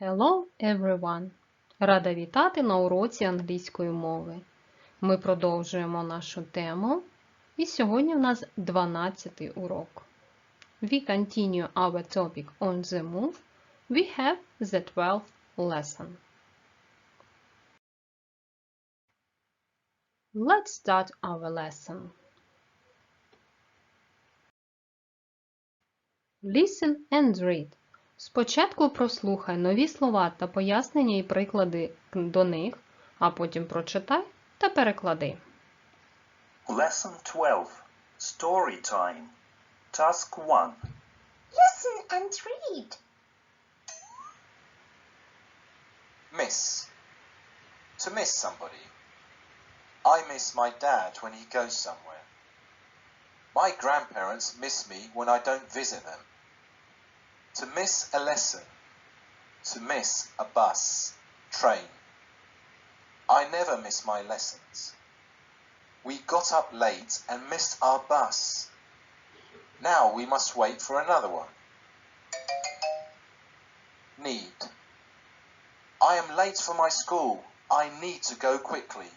Hello everyone! Рада вітати на уроці англійської мови. Ми продовжуємо нашу тему, і сьогодні у нас 12 урок. We continue our topic on the move. We have the 12th lesson. Let's start our lesson. Listen and read. Спочатку прослухай нові слова та пояснення і приклади до них, а потім прочитай та переклади. Lesson 12 Story Time Task 1 Listen and read. Miss. To miss somebody. I miss my dad when he goes somewhere. My grandparents miss me when I don't visit them. To miss a lesson. To miss a bus, train. I never miss my lessons. We got up late and missed our bus. Now we must wait for another one. Need. I am late for my school. I need to go quickly.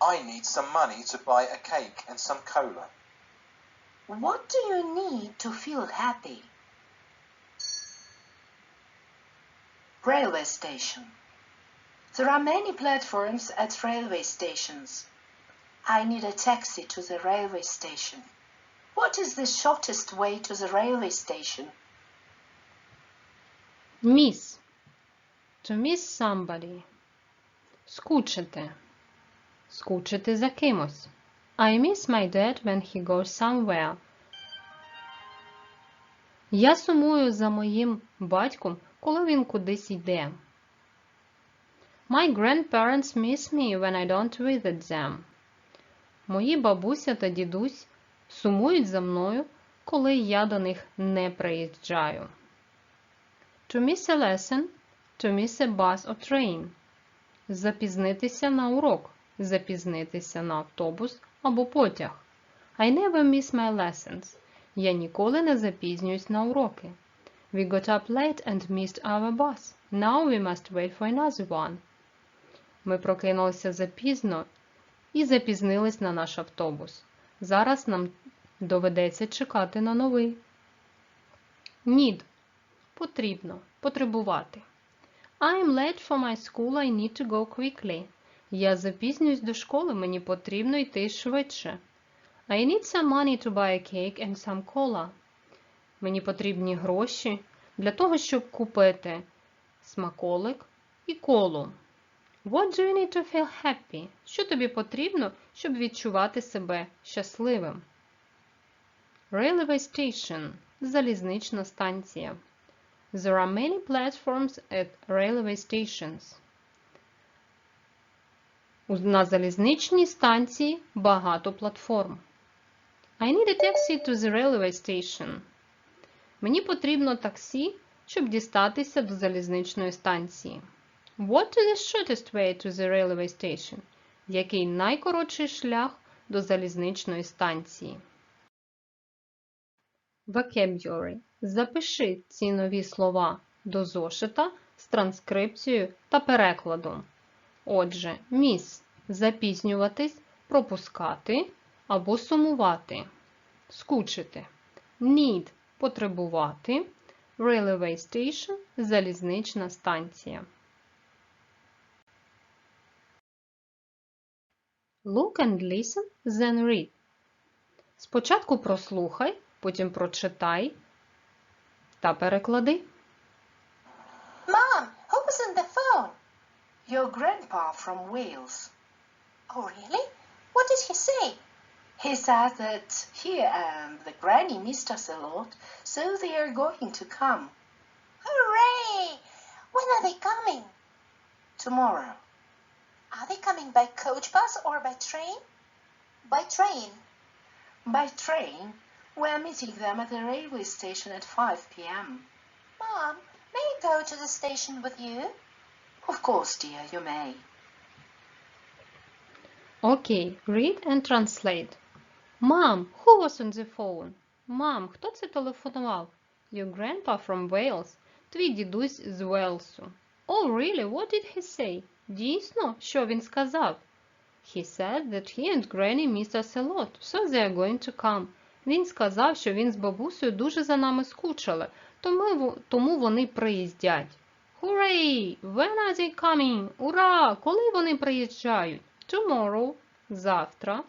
I need some money to buy a cake and some cola. What do you need to feel happy? Railway station. There are many platforms at railway stations. I need a taxi to the railway station. What is the shortest way to the railway station? Miss. To miss somebody. Скучити. Скучити за кимось. I miss my dad when he goes somewhere. Я сумую за моїм батьком, коли він кудись йде. My grandparents miss me when I don't visit them. Мої бабуся та дідусь сумують за мною, коли я до них не приїжджаю. To miss a lesson, to miss a bus or train. Запізнитися на урок, запізнитися на автобус або потяг. I never miss my lessons. Я ніколи не запізнююсь на уроки. We got up late and missed our bus. Now we must wait for another one. Ми прокинулися запізно і запізнились на наш автобус. Зараз нам доведеться чекати на новий. Need. Потрібно. Потребувати. I'm late for my school, I need to go quickly. Я запізнююсь до школи, мені потрібно йти швидше. I need some money to buy a cake and some cola. Мені потрібні гроші для того, щоб купити смаколик і колу. What do you need to feel happy? Що тобі потрібно, щоб відчувати себе щасливим? Railway station – залізнична станція. There are many platforms at railway stations. На залізничній станції багато платформ. I need a taxi to the railway station. Мені потрібно таксі, щоб дістатися до залізничної станції. What is the shortest way to the railway station? Який найкоротший шлях до залізничної станції? Vocabulary. Запиши ці нові слова до зошита з транскрипцією та перекладом. Отже, міс запізнюватись, пропускати або сумувати, скучити, need потребувати, railway station залізнична станція. Look and listen, then read. Спочатку прослухай, потім прочитай та переклади. Mom, who was on the phone? Your grandpa from Wales. Oh, really? What did he say? He said that he and the granny missed us a lot, So they are going to come. Hooray! When are they coming? Tomorrow. Are they coming by coach bus or by train? By train. By train. We're meeting them at the railway station at 5 p.m. Mom, may I go to the station with you? Of course, dear, you may. Okay, read and translate. Mom, who was on the phone? Мам, хто це телефонував? Your grandpa from Wales. твій дідусь з Велсу. Oh, really? What did he say? Дійсно, що він сказав? He said that he and Granny miss us a lot, so they are going to come. Він сказав, що він з бабусею дуже за нами скучили, тому, тому вони приїздять. Hooray! When are they coming? Ура! Коли вони приїжджають? Tomorrow. Завтра.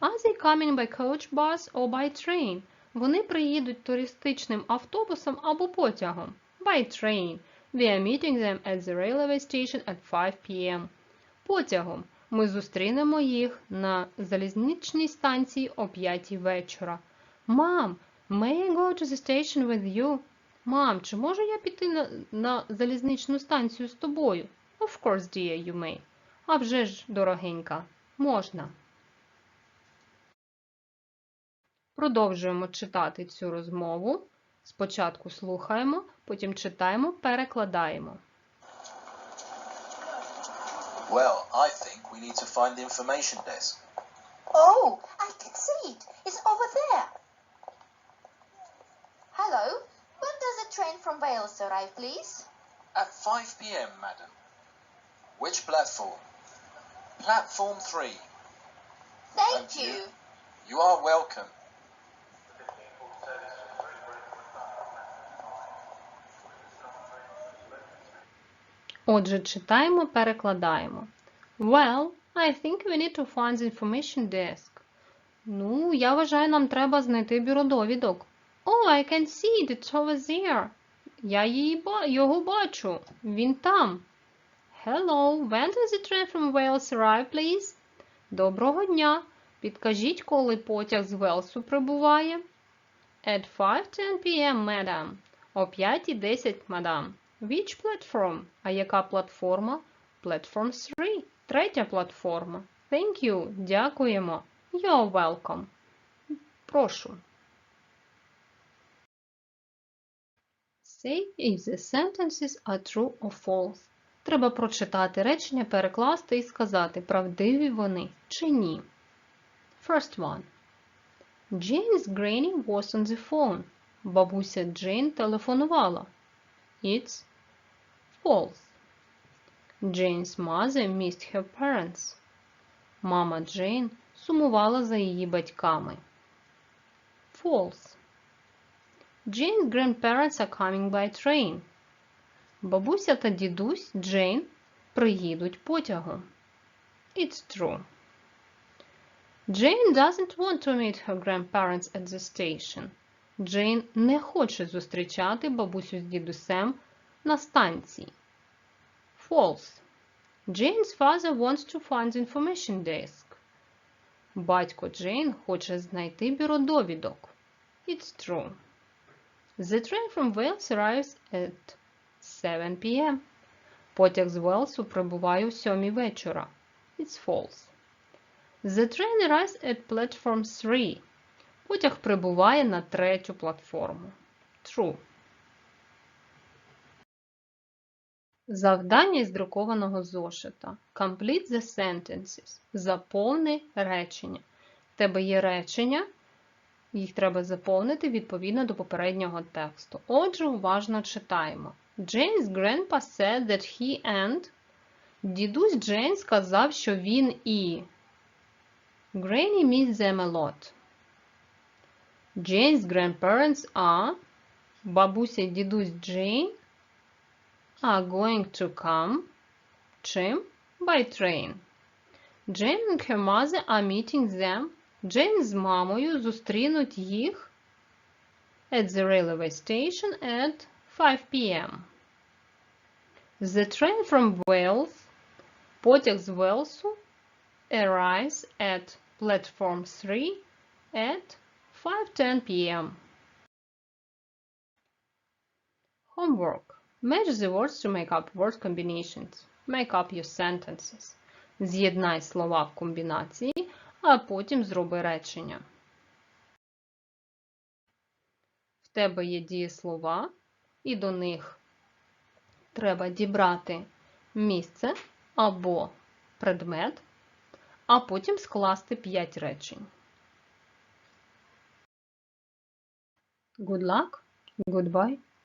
Are they coming by coach bus or by train? Вони приїдуть туристичним автобусом або потягом. By train. We are meeting them at the railway station at 5 p.m. Потягом. Ми зустрінемо їх на залізничній станції о 5 вечора. Мам, may I go to the station with you? Мам, чи можу я піти на, на залізничну станцію з тобою? Of course, dear, you may. А вже ж, дорогенька, можна. Продовжуємо читати цю розмову. Спочатку слухаємо, потім читаємо, перекладаємо. Well, I think we need to find the information desk. Oh, I can see it. It's over there. Hello. When does the train from Wales arrive, please? At 5 p.m., madam. Which platform? Platform 3. Thank Thank you. you. You are welcome. Отже, читаємо, перекладаємо. Well, I think we need to find the information desk. Ну, я вважаю, нам треба знайти бюро довідок. Oh, I can see it, it's over there. Я її, його бачу. Він там. Hello, when does the train from Wales arrive, please? Доброго дня. Підкажіть, коли потяг з Велсу прибуває? At 5.10 p.m., madam. О 5.10, мадам. Which platform? А яка платформа? Platform 3. Третя платформа. Thank you. Дякуємо. You're welcome. Прошу. Say if the sentences are true or false. Треба прочитати речення, перекласти і сказати, правдиві вони чи ні. First one. Jane's granny was on the phone. Бабуся Джейн телефонувала. It's false. Jane's mother missed her parents. Мама Джейн сумувала за її батьками. False. Jane's grandparents are coming by train. Бабуся та дідусь Джейн приїдуть потягом. It's true. Jane doesn't want to meet her grandparents at the station. Джейн не хоче зустрічати бабусю з дідусем на станції. False. Jane's father wants to find the information desk. Батько Джейн хоче знайти бюро довідок. It's true. The train from Wales arrives at 7 p.m. Потяг з Велсу прибуває о 7 вечора. It's false. The train arrives at platform 3. Потяг прибуває на третю платформу. True. Завдання із друкованого зошита. Complete the sentences. Заповни речення. В тебе є речення, їх треба заповнити відповідно до попереднього тексту. Отже, уважно читаємо. Jane's grandpa said that he and Дідусь Джейн сказав, що він і Granny miss them a lot. Jane's grandparents are бабуся і дідусь Джейн are going to come чим? By train. Jane and her mother are meeting them. Jane з мамою зустрінуть їх at the railway station at 5 p.m. The train from Wales потяг з Велсу arrives at platform 3 at 5:10 p.m. Homework. Match the words to make up word combinations. Make up your sentences. З'єднай слова в комбінації, а потім зроби речення. В тебе є дієслова, і до них треба дібрати місце або предмет, а потім скласти 5 речень. Good luck, goodbye.